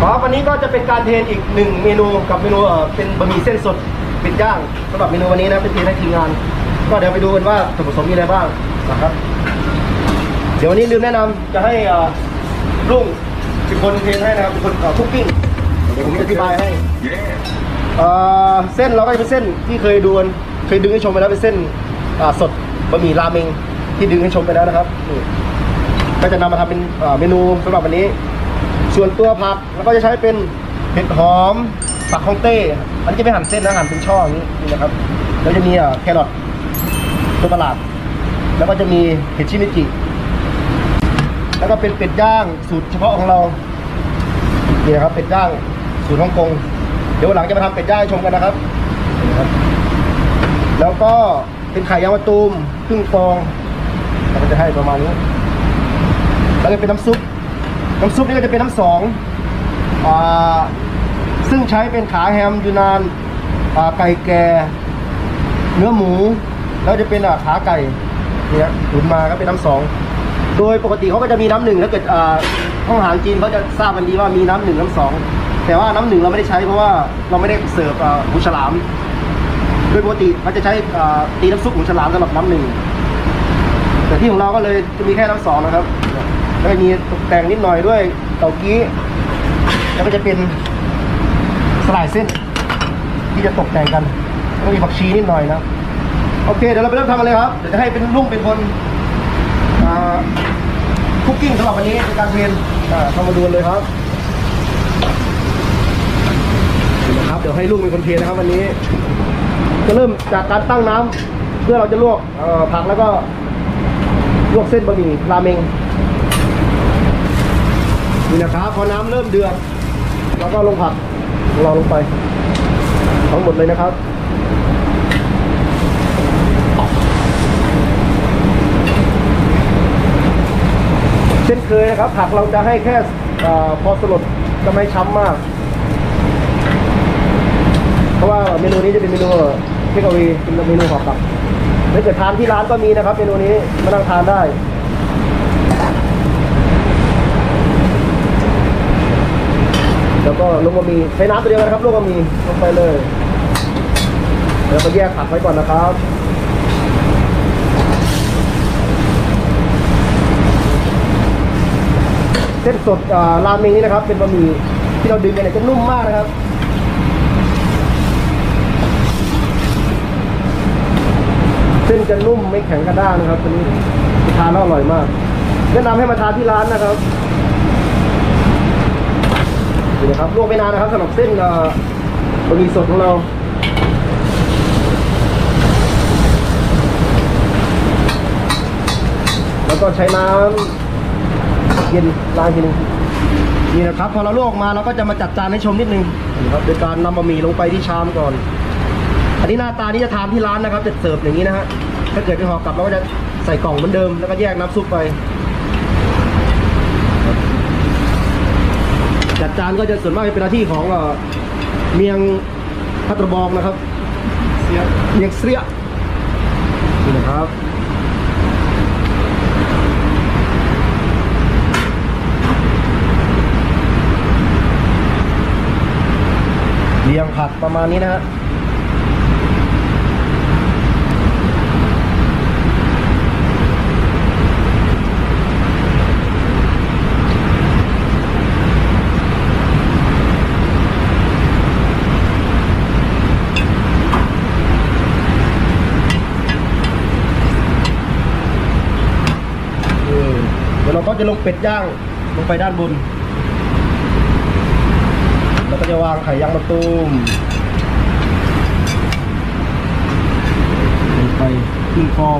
ครับวันนี้ก็จะเป็นการเทรนอีกหนึ่งเมนูกับเมนูเอ่อเป็นบะหมี่เส้นสดเป็ดย่างสำหรับเมนูวันนี้นะเป็นเทรนให้ทีมงาน ก็เดี๋ยวไปดูกันว่าส่วนผสมมีอะไรบ้างนะครับ เดี๋ยววันนี้ลืมแนะนำจะให้เอ่อลุงเป็นคนเทรนให้นะครับเป็นคนเอ่อคุกกิ้งเดี๋ยวผมจะอธิบายให้ เอ่อเส้นเราก็จะเป็นเส้นที่เคยดูกันเคยดึงให้ชมไปแล้วเป็นเส้นอ่าสดบะหมี่ราเมงที่ดึงให้ชมไปแล้วนะครับนี่ก็จะนำมาทำเป็นอ่าเมนูสำหรับวันนี้ ส่วนตัวผักเราก็จะใช้เป็นเห็ดหอมผักฮ่องเต้อันนี้จะไม่หั่นเส้นนะหั่นเป็นช่ออย่างนี้นี่นะครับแล้วจะมีอ่าแครอทตัวประหลาด แล้วก็จะมีเห็ดชิมิจิแล้วก็เป็นเป็ดย่างสูตรเฉพาะของเรานี่นะครับเป็ดย่างสูตรฮ่องกงเดี๋ยวหลังจะมาทำเป็ดย่างให้ชมกันนะครับ แล้วก็เป็นไข่ยางมะตูมครึ่งฟองเราก็จะให้ประมาณนี้แล้วก็เป็นน้ำซุป น้ำซุปนี่ก็จะเป็นน้ำสองอ่าซึ่งใช้เป็นขาแฮมยูนานอ่าไก่แก่เนื้อหมู แล้วจะเป็นอ่าขาไก่เนี่ยตุ๋นมาก็เป็นน้ำสองโดยปกติเขาก็จะมีน้ำหนึ่งถ้าเกิดอ่าห้องอาหารจีนเขาจะทราบกันดีว่ามีน้ำหนึ่งน้ำสองแต่ว่าน้ำหนึ่งเราไม่ได้ใช้เพราะว่าเราไม่ได้เสิร์ฟอ่าหมูฉลาม โดยปกติเขาจะใช้อ่าตีน้ำซุปหมูฉลามสำหรับน้ำหนึ่งแต่ที่ของเราก็เลยจะมีแค่น้ำสองนะครับ แล้วก็มีตกแต่งนิดหน่อยด้วยเต้ากี้ แล้วก็จะเป็นสลายเส้น ที่จะตกแต่งกันแล้วก็มีผักชีนิดหน่อยนะโอเคเดี๋ยวเราไปเริ่มทำกันเลยครับเดี๋ยวจะให้เป็นลุงเป็นคนคุกกิ้งสำหรับวันนี้เป็นการเรนอ่าเข้ามาดูนเลยครับนะครับเดี๋ยวให้ลุงเป็นคนเทนนะครับวันนี้ จะเริ่มจากการตั้งน้ำเพื่อเราจะลวกผักแล้วก็ลวกเส้นบะหมี่ราเมง นะครับพอน้ำเริ่มเดือดเราก็ลงผักของเราลงไป ทั้งหมดเลยนะครับเช่นเคยนะครับผักเราจะให้แค่อพอสลดจะไม่ช้ำมาก เพราะว่าเมนูนี้จะเป็นเมนูเทคเอาวีเป็นเมนูห่อกลับถ้าเกิดทานที่ร้านก็มีนะครับเมนูนี้มานั่งทานได้ แล้วก็ลงบะหมี่ใช้น้ำตัวเดียวกันะครับลงบะหมี่ลงไปเลย แล้วก็แยกผักไว้ก่อนนะครับเส้นสดอ่าราเมงนี่นะครับ เป็นบะหมี่ที่เราดึงกันเนี่ยจะนุ่มมากนะครับเส้นจะนุ่มไม่แข็งกระด้างนะครับตัวนี้ทานแล้วอร่อยมากแนะนำให้มาทานที่ร้านนะครับ นี่นะครับลวกไม่นานนะครับสำหรับเส้นบะหมี่สดของเราแล้วก็ใช้น้ำเย็นล้างทีนึงนี่นะครับพอเราลวกออกมาเราก็จะมาจัดจานให้ชมนิดนึงนี่ครับโดยการนำบะหมี่ลงไปที่ชามก่อน อันนี้หน้าตานี่จะทานที่ร้านนะครับจะเสิร์ฟอย่างนี้นะฮะถ้าเกิดเป็นห่อกลับเราก็จะใส่กล่องเหมือนเดิมแล้วก็แยกน้ำซุปไป จัดจานก็จะส่วนมากจะเป็นหน้าที่ของเอ่อเมียงพัตรบองนะครับเสียเมียงเสียนี่นะครับเรียงผักประมาณนี้นะฮะ เดี๋ยวเราก็จะลงเป็ดย่างลงไปด้านบน แล้วก็จะวางไข่ยางมะตูมลงไปครึ่งฟอง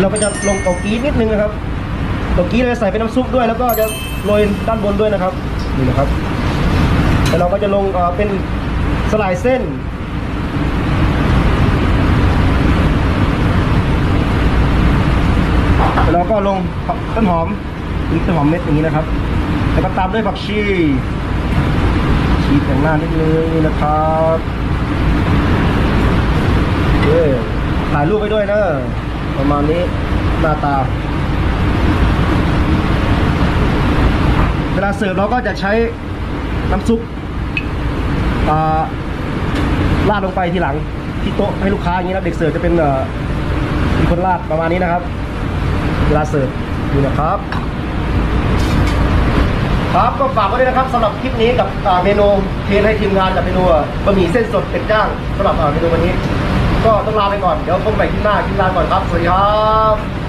เราก็จะลงเกากี้นิดนึงนะครับเกากี้เราจะใส่เป็นน้ำซุปด้วย แล้วก็จะโรยด้านบนด้วยนะครับนี่นะครับแล้วเราก็จะลงเอ่อเป็นสลายเส้น แล้ว เราก็ลงต้นหอมต้นหอมเม็ดอย่างนี้นะครับ แล้วก็ตามด้วยผักชีชีแต่งหน้านิดนึงนี่นะครับเอ้ยถ่ายรูปไปด้วยนะประมาณนี้หน้าตา เวลาเสิร์ฟเราก็จะใช้น้ำซุปอ่าราดลงไปทีหลังที่โต๊ะให้ลูกค้าอย่างนี้นะเด็กเสิร์ฟจะเป็นมีคนราดประมาณนี้นะครับ วลาเสิร์ฟนี่นะครับ ครับก็ฝากไว้ด้วยนะครับสำหรับคลิปนี้กับเมนูเทนให้ทีมงานกับเมนูบะหมี่เส้นสดเป็ดย่างสำหรับเมนูวันนี้ ก็ต้องลาไปก่อนเดี๋ยวพบกันใหม่คลิปหน้าคลิปลาก่อนครับสวัสดีครับ